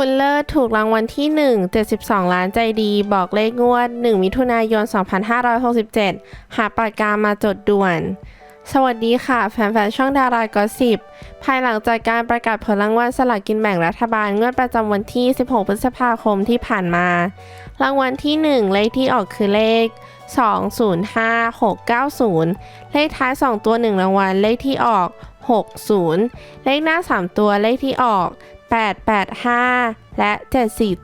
คุณเลิศถูกรางวัลที่ 1 72 ล้านใจดี บอกเลขงวด 1 มิถุนายน 2567 หาปากกามาจดด่วน สวัสดีค่ะแฟนๆ ช่องดารากอสิบภายหลังจากการประกาศผลรางวัลสลากกินแบ่งรัฐบาลงวดประจำวันที่ 16 พฤษภาคมที่ผ่านมา รางวัลที่ 1 เลขที่ออกคือเลข 205690 เลขท้าย 2 ตัว 1 รางวัลเลขที่ออก 60 เลขหน้า 3 ตัวเลขที่ออก 885 และ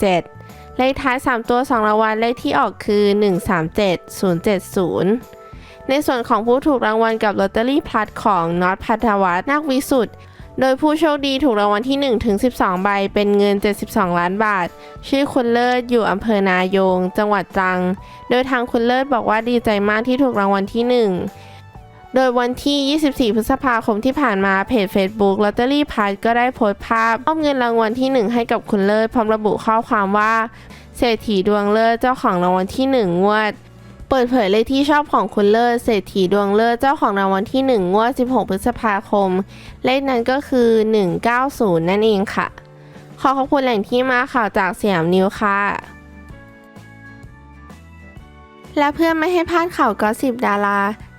747 เลขท้าย 3 ตัว 2 รางวัลเลขที่ออกคือ 137070 ในส่วนของผู้ถูกรางวัลกับลอตเตอรี่พลัดของน็อตพัทวัฒน์นาควิสุทธ์โดยผู้โชคดีถูกรางวัลที่ 1 ถึง 12 ใบ เป็นเงิน 72 ล้านบาท ชื่อคุณเลิศอยู่อำเภอนายง จังหวัดตรัง โดยทางคุณเลิศบอกว่าดีใจมากที่ถูกรางวัลที่ 1 โดยวันที่ 24 พฤษภาคมที่ผ่านมาเพจ Facebook ลอตเตอรี่พัดก็ได้โพสต์ภาพมอบเงินรางวัลที่ 1 ให้กับคุณเลิศพร้อมระบุข้อความว่า เศรษฐีดวงเลิศเจ้าของรางวัลที่ 1 งวดเปิดเผยเลขที่ชอบของคุณเลิศเศรษฐีดวงเลิศเจ้าของรางวัลที่ 1 งวด 16 พฤษภาคม เลขนั้นก็คือ 190 นั่นเองค่ะ ขอขอบคุณแหล่งที่มาข่าวจากสยามนิวค่ะ และเพื่อไม่ให้พลาดข่าวก็สิบดารา